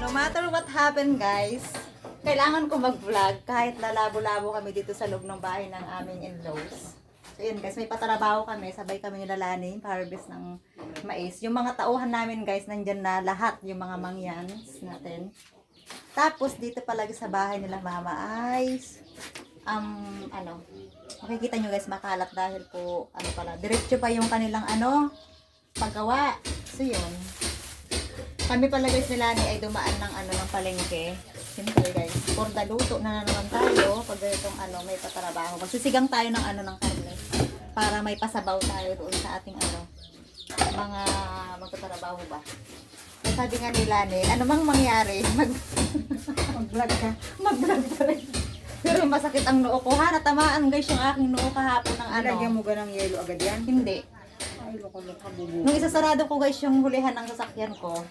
No matter what happened, guys, kailangan ko mag-vlog kahit lalabo-labo kami dito sa loob ng bahay ng aming in-laws. So yun guys, may patrabaho kami, sabay kami nilalaning, harvest ng mais. Yung mga tauhan namin guys, nandyan na lahat, yung mga mangyans natin. Tapos dito palagi sa bahay nila mama ay um, ano, makikita nyo guys makalat dahil po, ano pala, diretso pa yung kanilang ano, paggawa. So yun, kami pala guys nila ni ay dumaan ng ano ng palengke. Simple guys. For the luto na, na naman tayo pag itong ano may patrabaho. Magsisigang tayo ng ano ng karne para may pasabaw tayo doon sa ating ano mga magtatrabaho ba. Kaya sabi nga nila ni, ano mang mangyari, mag Mag-vlog ka. mag-vlog rin. Pero masakit ang noo ko. Ha, natamaan guys yung aking noo kahapon ng ano. Lagyan mo ganang yelo agad yan. Hindi. Ay, loko-loko. Nung isasarado ko guys yung hulihan ng sasakyan ko,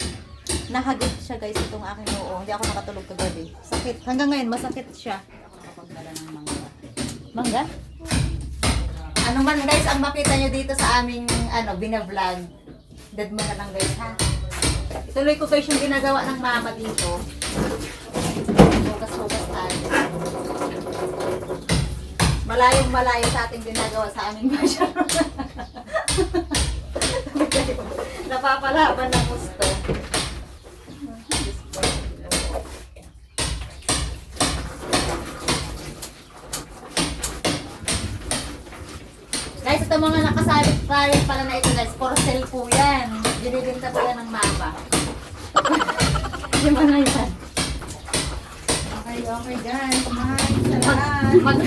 nahagit siya guys itong aking noo. Hindi ako nakatulog kagabi. Sakit. Hanggang ngayon, masakit siya. Kapagdala ng mangga. Mangga? Ano man guys ang makita nyo dito sa aming ano, bina-vlog. Dead mo na lang guys ha. Ituloy ko guys yung ginagawa ng mama dito. Hugas-hugas tayo. Malayong malayo sa ating ginagawa sa aming bayan. Napapalaban ng gusto. Guys, ito mga nakasabit tayo pala na ito guys. For sale po yan. Binibinta po yan ng mama. Yung mga yan. Okay, okay guys. Kumain sa lahat. Mag...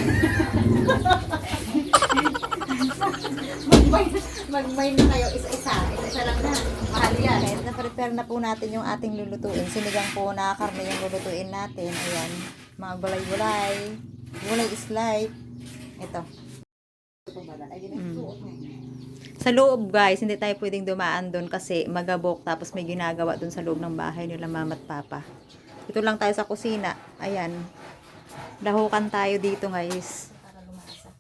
Mag-may mag-may na kayo isa-isa. Isa-isa lang na. Mahal yan. Guys, na-prepare na po natin yung ating lulutuin. Sinigang po na karne yung lulutuin natin. Ayan. Mga gulay-gulay. Gulay is life. Ito. Mm. Sa loob guys, hindi tayo pwedeng dumaan doon kasi magabok tapos may ginagawa doon sa loob ng bahay nila mama at papa. Ito lang tayo sa kusina. Ayan. Dahukan tayo dito guys. Para lumasa.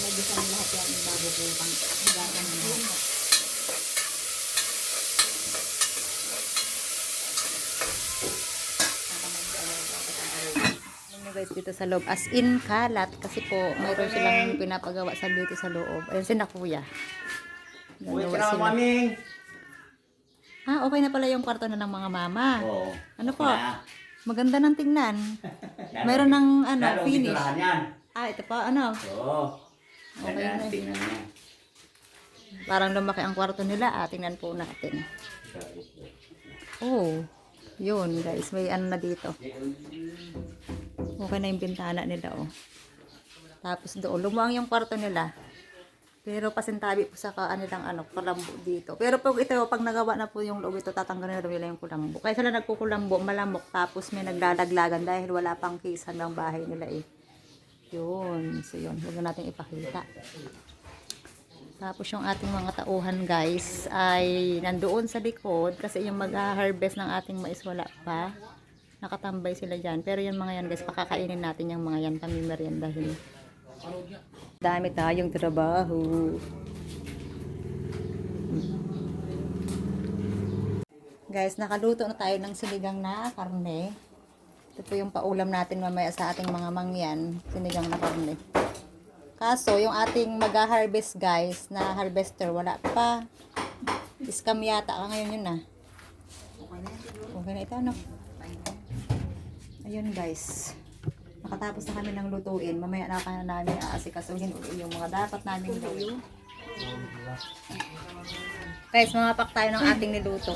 Nagisan lahat yan yung bago ko pang higasan mo. Alam nyo guys dito sa loob. As in kalat kasi po mayroon silang pinapagawa sa dito sa loob. Ayun si na kuya. Uy, Gagawa ka sila. maming. Ah, okay na pala yung kwarto na ng mga mama. Oo. Ano po? Na. Maganda ng tingnan. Mayroon ng ano, Lalong finish. yan. Ah, ito pa ano. Oo. Okay na. tingnan mo. Parang lumaki ang kwarto nila. Ah, tingnan po natin. Oh, yun guys. May ano na dito. Okay na yung bintana nila oh. Tapos doon, lumuang yung kwarto nila. Pero pasintabi po sa kanilang ano, kulambo dito. Pero pag ito, pag nagawa na po yung loob ito, tatanggalin na nila yung kulambo. Kaya sila nagkukulambo, malamok, tapos may naglalaglagan dahil wala pang kisan ng bahay nila eh. Yun. So yun, huwag na natin ipakita. Tapos yung ating mga tauhan guys ay nandoon sa likod kasi yung mag-harvest ng ating mais wala pa. Nakatambay sila dyan. Pero yung mga yan guys, pakakainin natin yung mga yan kami meriendahin. Dami tayong trabaho. Guys, nakaluto na tayo ng sinigang na karne. Ito po yung paulam natin mamaya sa ating mga mangyan. Sinigang na karne. Kaso, yung ating mag-harvest guys, na harvester, wala pa. Iskam yata ka ngayon yun ah. Okay na ito, ano? Ayun guys. Nakatapos na kami ng lutuin. Mamaya na ka na namin aasikasuhin yung mga dapat namin gawin. Guys, mga pak tayo ng ating niluto.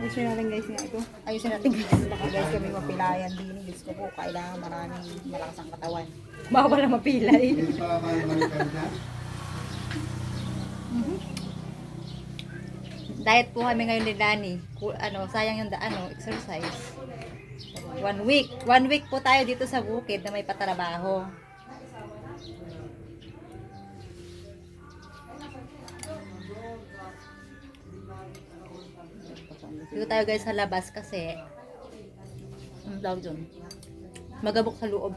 Ayusin natin guys nga ito. Ayusin natin guys. Baka guys kami mapilayan din. Diyos ko po, kailangan maraming malakas ang katawan. Bawal na mapilay. Diet po kami ngayon ni Lani. Ano, sayang yung ano, exercise. One week. One week po tayo dito sa bukid na may patrabaho. Dito tayo guys sa labas kasi ang tawag dun. Magabok sa loob.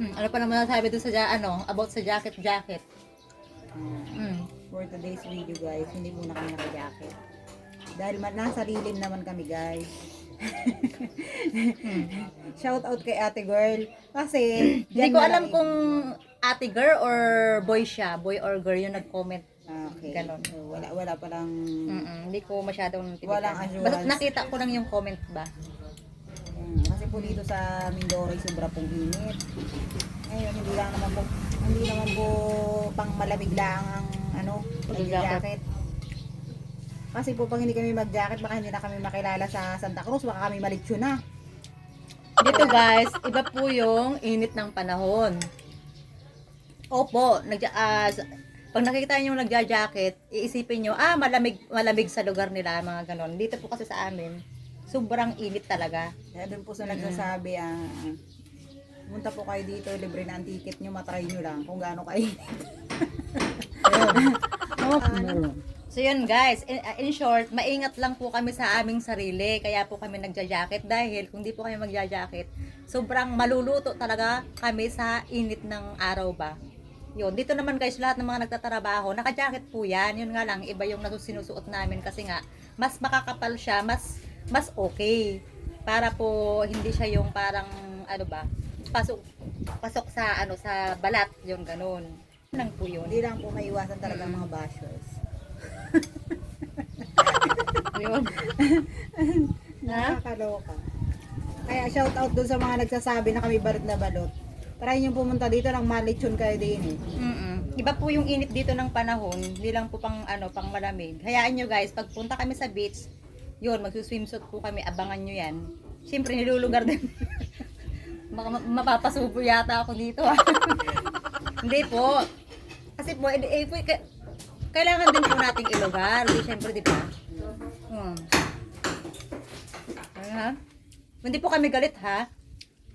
Hmm, ano pa naman nasabi doon sa ano, about sa jacket jacket. Hmm for today's video guys, hindi muna kami naka-jacket. Dahil nasa lilim naman kami guys. Shout out kay ate girl. Kasi, Hindi ko alam kung ate girl or boy siya, boy or girl yung nag-comment. Ah, okay. Ganon. So, wala, wala palang... Mm-mm, hindi ko masyadong tinitan. Walang assurance. Basta nakita ko lang yung comment ba. Mm, kasi po dito sa Mindoro, sobra pong init. Ngayon, hindi lang naman po, hindi naman po pang malamig lang ang ano, jacket. Kasi po pag hindi kami mag-jacket, baka hindi na kami makilala sa Santa Cruz, baka kami malitsyo na. Dito guys, iba po yung init ng panahon. Opo, nag ah, s- pag nakikita niyo nagja-jacket, iisipin niyo, ah, malamig, malamig sa lugar nila, mga ganon. Dito po kasi sa amin, sobrang init talaga. Kaya doon po sa nagsasabi, ah, pumunta po kayo dito, libre na ang ticket nyo, matry nyo lang kung gaano kayo. So yun guys, in, uh, in short, maingat lang po kami sa aming sarili. Kaya po kami nagja-jacket dahil kung di po kami magja-jacket, sobrang maluluto talaga kami sa init ng araw ba. Yun, dito naman guys, lahat ng mga nagtatrabaho, naka-jacket po yan. Yun nga lang, iba yung sinusuot namin kasi nga, mas makakapal siya, mas mas okay. Para po hindi siya yung parang ano ba, pasok pasok sa ano sa balat, yun ganun. Lang po yun. Hindi lang po maiwasan talaga mga bashers. Yun. Nakakaloka. Kaya shout out dun sa mga nagsasabi na kami balot na balot. Try nyo pumunta dito ng malitsyon kayo din eh. Mm-mm. Iba po yung init dito ng panahon, hindi lang po pang ano, pang malamig. Hayaan nyo guys, pagpunta kami sa beach, yun, magsuswimsuit po kami, abangan nyo yan. Siyempre, nilulugar din. Mapapasubo yata ako dito. ah. hindi po. Kasi po, eh, eh, kailangan din po nating ilugar. Di, siyempre, di ba? Hmm. Ha? Hindi po kami galit ha.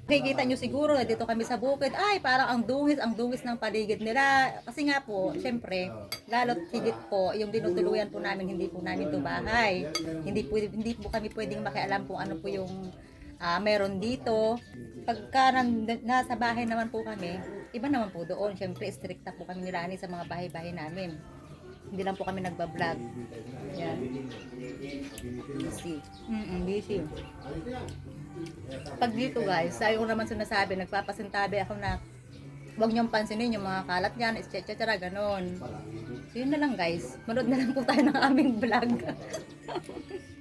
Nakikita nyo siguro na dito kami sa bukid, ay parang ang dungis, ang dungis ng paligid nila. Kasi nga po, syempre, lalo't higit po, yung dinutuluyan po namin, hindi po namin to bahay. Hindi po, hindi po kami pwedeng makialam kung ano po yung ah, meron dito. Pagka nasa bahay naman po kami, iba naman po doon. Syempre, stricta po kami nilani sa mga bahay-bahay namin. Hindi lang po kami nagbablog. Yan. Easy. Mm busy. Pag dito guys, sabi ko naman sinasabi, nagpapasintabi ako na huwag niyong pansinin yung mga kalat niyan, etc. ganon. So yun na lang guys, manood na lang po tayo ng aming vlog.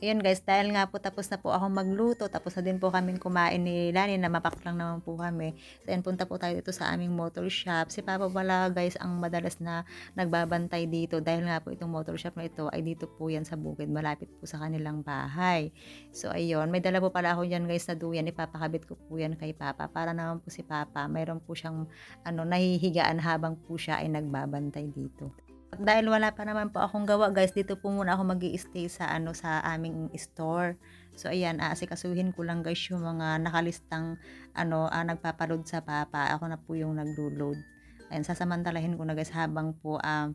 Ayan guys, dahil nga po tapos na po ako magluto, tapos na din po kami kumain ni Lani na mapaklang naman po kami. So ayan, punta po tayo dito sa aming motor shop. Si Papa wala guys ang madalas na nagbabantay dito dahil nga po itong motor shop na ito ay dito po yan sa bukid, malapit po sa kanilang bahay. So ayun, may dala po pala ako dyan guys na duyan, ipapakabit ko po yan kay Papa para naman po si Papa, mayroon po siyang ano, nahihigaan habang po siya ay nagbabantay dito. Dahil wala pa naman po akong gawa guys, dito po muna ako mag stay sa ano sa aming store. So ayan, aasikasuhin ko lang guys yung mga nakalistang ano ah, nagpapaload sa papa. Ako na po yung naglo-load. Ayan, sasamantalahin ko na guys habang po um, ah,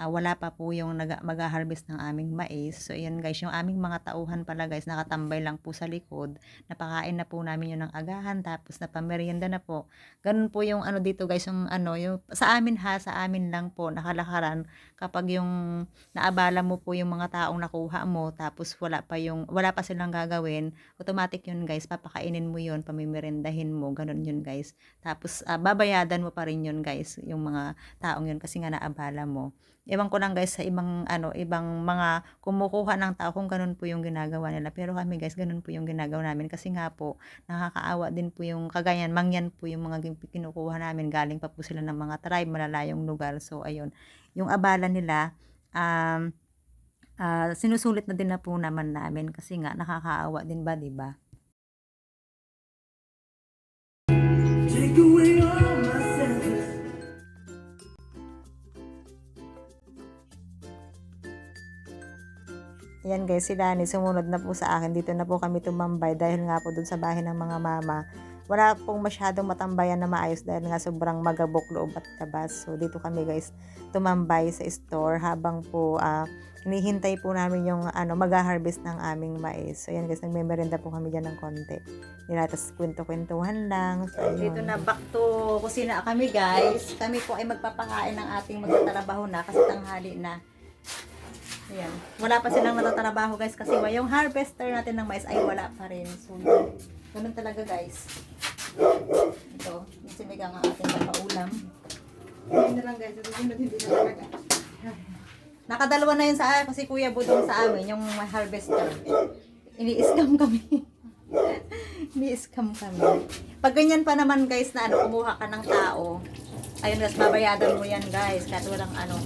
wala pa po yung mag-harvest ng aming mais. So ayan guys, yung aming mga tauhan pala guys, nakatambay lang po sa likod. Napakain na po namin yun ng agahan tapos napamerienda na po. Ganun po yung ano dito guys, yung ano, yung sa amin ha, sa amin lang po nakalakaran kapag yung naabala mo po yung mga taong nakuha mo tapos wala pa yung wala pa silang gagawin, automatic yun guys, papakainin mo yun, pamimerendahin mo, ganun yun guys. Tapos ah, babayadan mo pa rin yun guys, yung mga taong yun kasi nga naabala mo. Ewan ko lang guys sa ibang ano, ibang mga kumukuha ng tao kung ganun po yung ginagawa nila. Pero kami guys, ganun po yung ginagawa namin kasi nga po nakakaawa din po yung kagayan, mangyan po yung mga kinukuha namin. Galing pa po sila ng mga tribe, malalayong lugar. So, ayun. Yung abala nila, um, ah, sinusulit na din na po naman namin kasi nga nakakaawa din ba, di ba? Take away Ayan guys, si Lani sumunod na po sa akin. Dito na po kami tumambay dahil nga po dun sa bahay ng mga mama, wala pong masyadong matambayan na maayos dahil nga sobrang magabok loob at labas. So, dito kami guys tumambay sa store habang po ah, hinihintay po namin yung ano, mag-harvest ng aming mais. So, yan guys, nagmemerenda po kami dyan ng konti. Nila, tapos kwento-kwentuhan lang. So, ayun. Dito na back to kusina kami guys. Kami po ay magpapakain ng ating magtatrabaho na kasi tanghali na. Ayan. Wala pa silang natatrabaho guys kasi wa- yung harvester natin ng mais ay wala pa rin. So, ganun talaga guys. Ito, yung sinigang ang ating papaulam. Ayun na lang guys, susunod hindi na talaga. Nakadalawa na yun sa akin kasi Kuya Budong sa amin, yung harvester. Ini-scam kami. Ini-scam kami. Pag ganyan pa naman guys na ano, kumuha ka ng tao, ayun guys, babayadan mo yan guys. Kahit walang ano,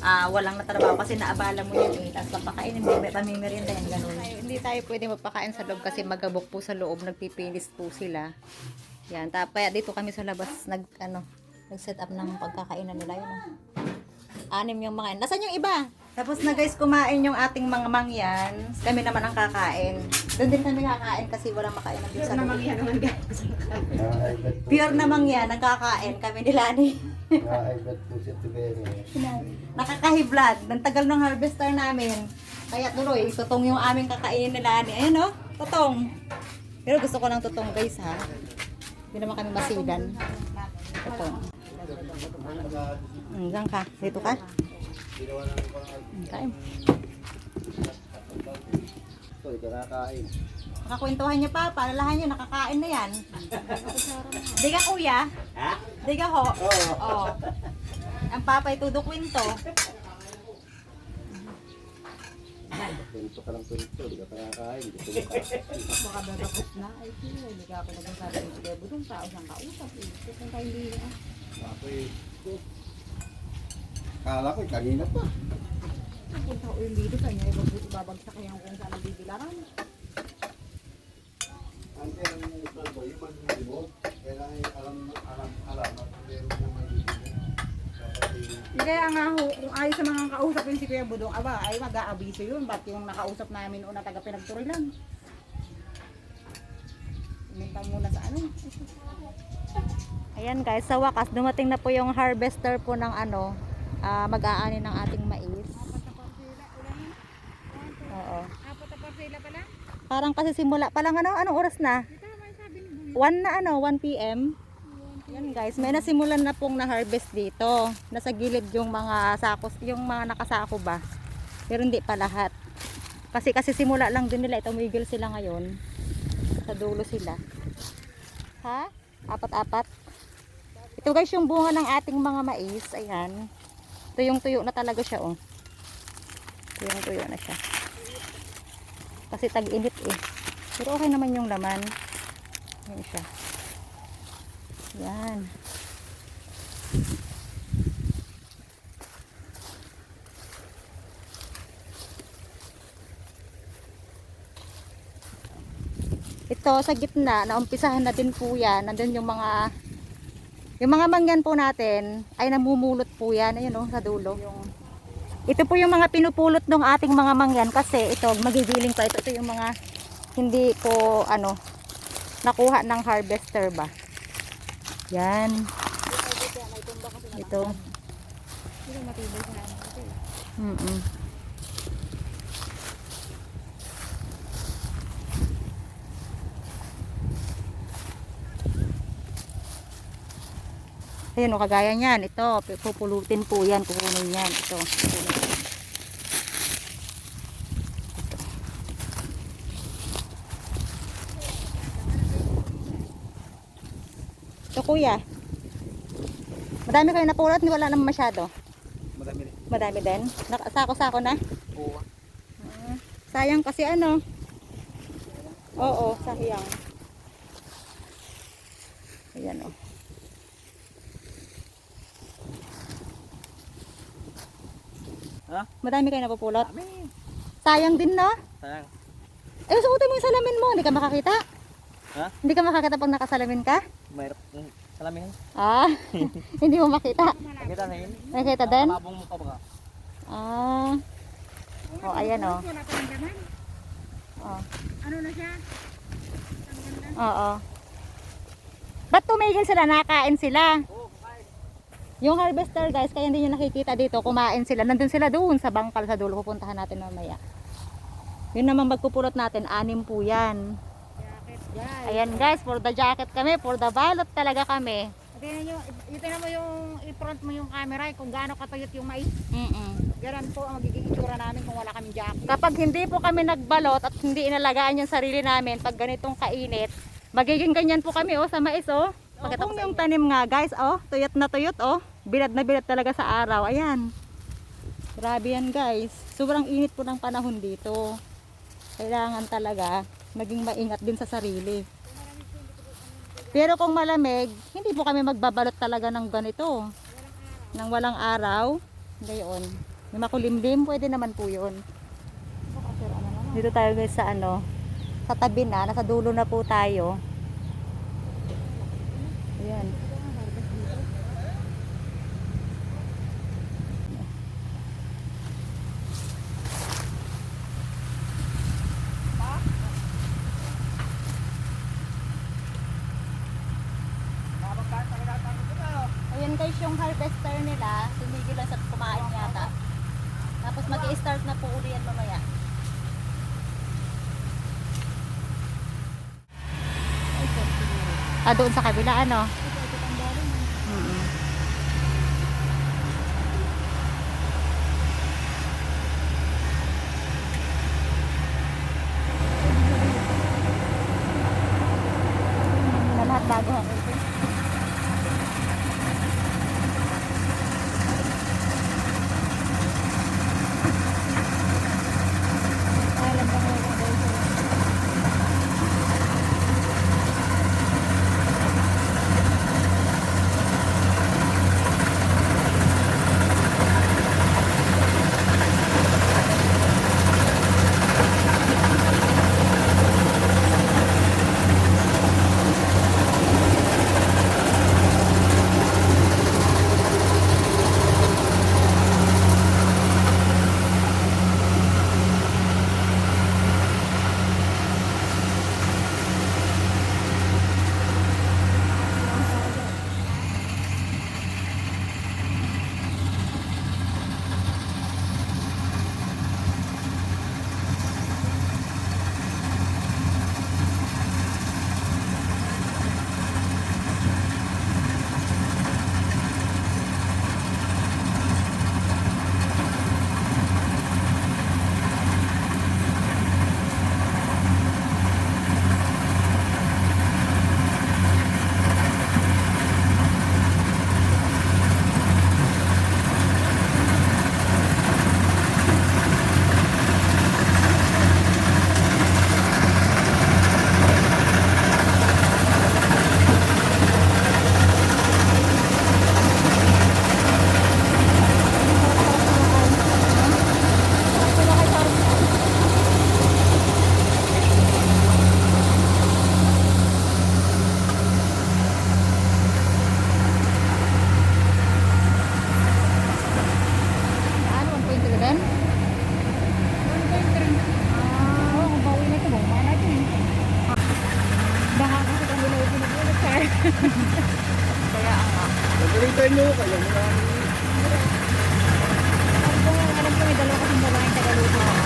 ah walang natrabaho kasi naabala mo yan eh. Tapos papakainin mo, may pamimirinda yan, ganun. hindi tayo pwede magpakain sa loob kasi magabok po sa loob, nagpipilis po sila. Yan, tapaya dito kami sa labas, nag, ano, nag-set up ng pagkakainan nila yun. ah. Anim yung mga, nasan yung iba? Tapos na guys, kumain yung ating mga mangyan. Kami naman ang kakain. Doon din kami kakain kasi walang makain ng sa loob. naman guys. Nakaibat po, Pure na mangyan, nagkakain kami nila ni. Nakaibat po siya together. Nakakahiblad. Ang tagal ng harvester namin. Kaya tuloy, tutong yung aming kakainin nila ni. Ayun oh, tutong. Pero gusto ko ng tutong guys ha. Hindi naman kami masidan. Tutong. Mm, Diyan ka. Dito ka. Mm, Kain. Ito, ito nakakain. Nakakwentuhan niyo pa. Palalahan niyo, nakakain na yan. Di ka kuya? Ha? Di ka ho? Oo. Oo. Ang papay tudok kwento. Punto ka lang punto, di ka pa nakakain. Gusto mo kakain. Baka datapos na. Ay, sino, hindi ka ako nagsasabi ng Kuya Budong. Tao siyang kausap. Eh. Tayo hindi na. Eh. oh. Kala ko, eh, kanina pa. Punta ko yung dito. Ibag- Ibabagsak kayo kung saan ang bibilaran. Ang kaya ng ito ko, yung magbibig mo, kailangan yung alam, alam, alam, at meron na magbibig. Dapat yung Kaya nga ho, kung ayaw sa mga kausap yun si Kuya Budong, aba, ay mag-aabiso yun. Ba't yung nakausap namin una taga pinagturilan? Umintang muna sa ano. Ayan guys, sa wakas dumating na po yung harvester po ng ano, ah, mag-aani ng ating mais. Oo. Apat na parsela pala? Parang kasi simula pa lang ano, anong oras na? 1 na ano, 1 p.m. Yan guys, may nasimulan na pong na-harvest dito. Nasa gilid yung mga sakos, yung mga nakasako ba. Pero hindi pa lahat. Kasi kasi simula lang din nila, tumigil sila ngayon. Sa dulo sila. Ha? Apat-apat. Ito guys yung bunga ng ating mga mais. Ayan. Tuyong-tuyo na talaga siya oh. Tuyong-tuyo na siya. Kasi tag-init eh. Pero okay naman yung laman. Yan siya. Yan. Ito sa gitna, naumpisahan na din po yan. Nandun yung mga yung mga mangyan po natin ay namumulot po yan. Ayun oh, sa dulo. Ito po yung mga pinupulot ng ating mga mangyan kasi ito magigiling pa ito. Ito yung mga hindi po ano nakuha ng harvester ba. Yan. Ito. Mm -mm. Ayan o, kagaya niyan. Ito, pupulutin po yan. Kukunin yan. Ito. Ito kuya. Madami kayo napulot, wala naman masyado. Madami rin. Madami din. Nak- Sako-sako na. Oo. Ah, sayang kasi ano. Oo, sayang. Ayan o. Ha? Madami kayo napupulot? Sayang din no? Sayang. Eh, suotin mo yung salamin mo. Hindi ka makakita. Ha? Hindi ka makakita pag nakasalamin ka? Mayroon. Salamin. Ah, hindi mo makita. Nakita na yun. Nakita din? Mabong mo pa ba? Ah. Oh, ayan oh. Oh. Ano na siya? Oo. Ba't tumigil sila? Nakain sila. Yung harvester guys, kaya hindi nyo nakikita dito, kumain sila. Nandun sila doon sa bangkal sa dulo. Pupuntahan natin mamaya. Yun naman magpupulot natin, anim po yan. Ayan guys, for the jacket kami, for the balot talaga kami. Tingnan nyo, y- tingnan mo yung i-front mo yung camera eh, kung gaano katuyot yung mais. Mm-mm. Ganun po ang magiging itsura namin kung wala kaming jacket. Kapag hindi po kami nagbalot at hindi inalagaan yung sarili namin pag ganitong kainit, magiging ganyan po kami oh sa mais oh. Pakita ko yung tanim nga guys oh, tuyot na tuyot oh. Bilad na bilad talaga sa araw. Ayan. Grabe yan guys. Sobrang init po ng panahon dito. Kailangan talaga maging maingat din sa sarili. Pero kung malamig, hindi po kami magbabalot talaga ng ganito. Nang walang araw. Gayon. May makulimlim, pwede naman po yun. Dito tayo guys sa ano, sa tabi na, nasa dulo na po tayo. Ayan. Ayan guys yung harvester nila, tumigil lang sa kumain yata. Tapos mag-i-start na po uli yan mamaya. Ah, doon sa kabila, ano? Kaya nga. Pagkalitan nyo, kaya mo lang. Alam ko, alam ko may dalawa kasing babaeng tagaluto ako.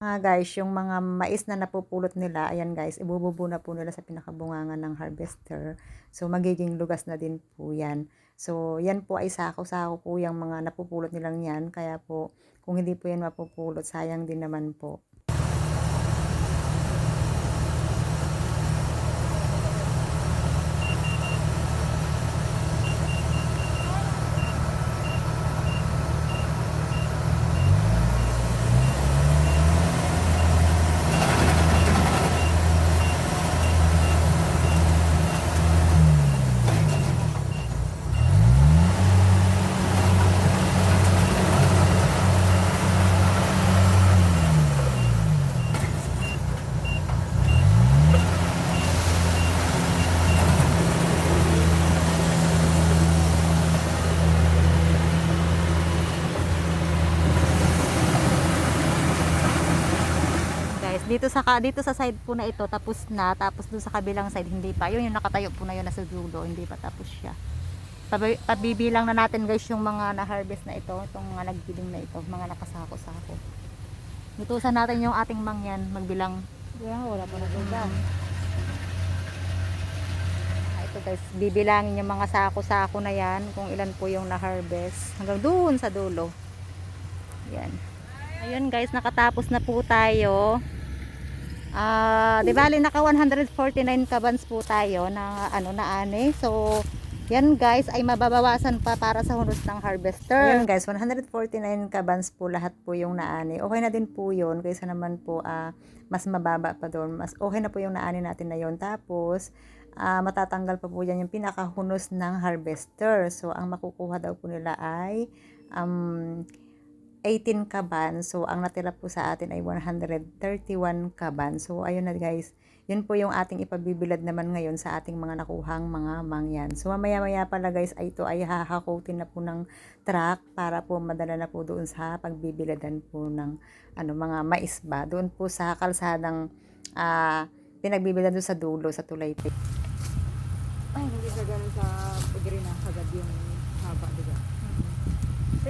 Mga guys, yung mga mais na napupulot nila, ayan guys, ibububo na po nila sa pinakabungangan ng harvester. So, magiging lugas na din po yan. So, yan po ay sako-sako po yung mga napupulot nilang yan. Kaya po, kung hindi po yan mapupulot, sayang din naman po. Guys, dito sa dito sa side po na ito tapos na, tapos doon sa kabilang side hindi pa. Yun yung nakatayo po na yun nasa dulo, hindi pa tapos siya. Pabi- pabibilang na natin guys yung mga na-harvest na ito, itong mga nagbiling na ito, mga nakasako-sako. Lutusan natin yung ating mangyan, magbilang. Yan, wala pa natugang. Ah, ito guys, bibilangin yung mga sako-sako na yan, kung ilan po yung na-harvest. Hanggang doon sa dulo. Yan. Ayun guys, nakatapos na po tayo. Ah, di bali naka 149 kabans po tayo na ano na ani. So, yan guys ay mababawasan pa para sa hunos ng harvester. Ayan guys, 149 kabans po lahat po yung naani. Okay na din po yun kaysa naman po ah, mas mababa pa doon. Mas okay na po yung naani natin na yun. Tapos, ah, matatanggal pa po yan yung pinakahunos ng harvester. So, ang makukuha daw po nila ay um, 18 kaban. So, ang natira po sa atin ay 131 kaban. So, ayun na guys. Yun po yung ating ipabibilad naman ngayon sa ating mga nakuhang mga mangyan. So, mamaya-maya pala guys, ay ito ay hahakotin na po ng truck para po madala na po doon sa pagbibiladan po ng ano, mga mais ba. Doon po sa kalsadang ah, pinagbibilad doon sa dulo, sa tulay. Ay, hindi siya ganun sa pag-green na kagad yung?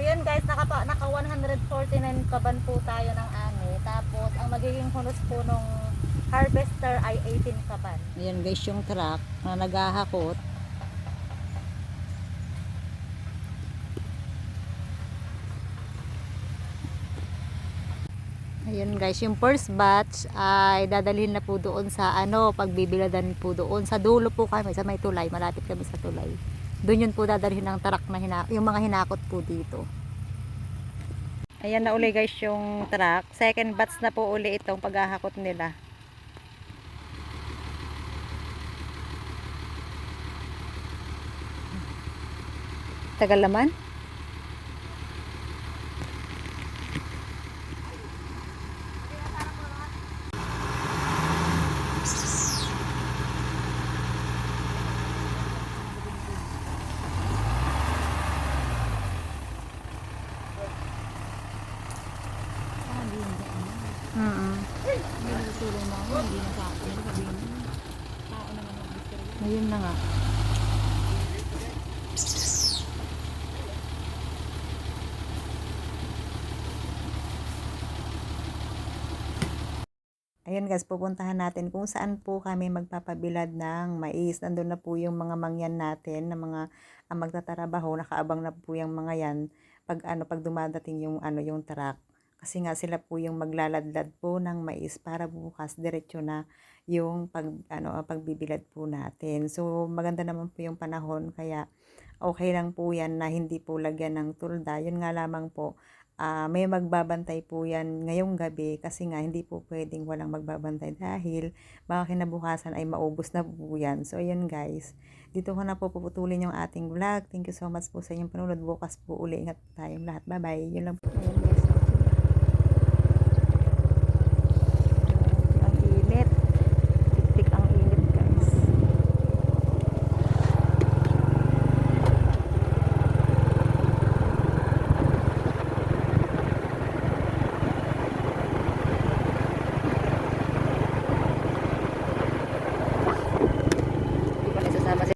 So yun guys, naka, naka 149 kaban po tayo ng ani. Tapos ang magiging hunos po nung harvester ay 18 kaban. Ayan guys yung truck na naghahakot. Ayun guys, yung first batch ay dadalhin na po doon sa ano, pagbibiladan po doon. Sa dulo po kami, sa may tulay, malapit kami sa tulay. Doon yun po dadalhin ng truck na hina, yung mga hinakot po dito. Ayan na uli guys yung truck. Second batch na po uli itong paghahakot nila. Tagal naman. Mm Ayun na nga. Ayan guys, pupuntahan natin kung saan po kami magpapabilad ng mais. Nandun na po yung mga mangyan natin na mga ang magtatrabaho, nakaabang na po yung mga yan pag ano pag dumadating yung ano yung truck. Kasi nga sila po yung maglaladlad po ng mais para bukas diretso na yung pag ano pagbibilad po natin. So maganda naman po yung panahon kaya okay lang po yan na hindi po lagyan ng tulda. Yun nga lamang po ah, may magbabantay po yan ngayong gabi kasi nga hindi po pwedeng walang magbabantay dahil baka kinabukasan ay maubos na po yan. So, ayun guys. Dito ko na po puputulin yung ating vlog. Thank you so much po sa inyong panunod. Bukas po uli. Ingat po tayong lahat. Bye-bye. Yun lang po.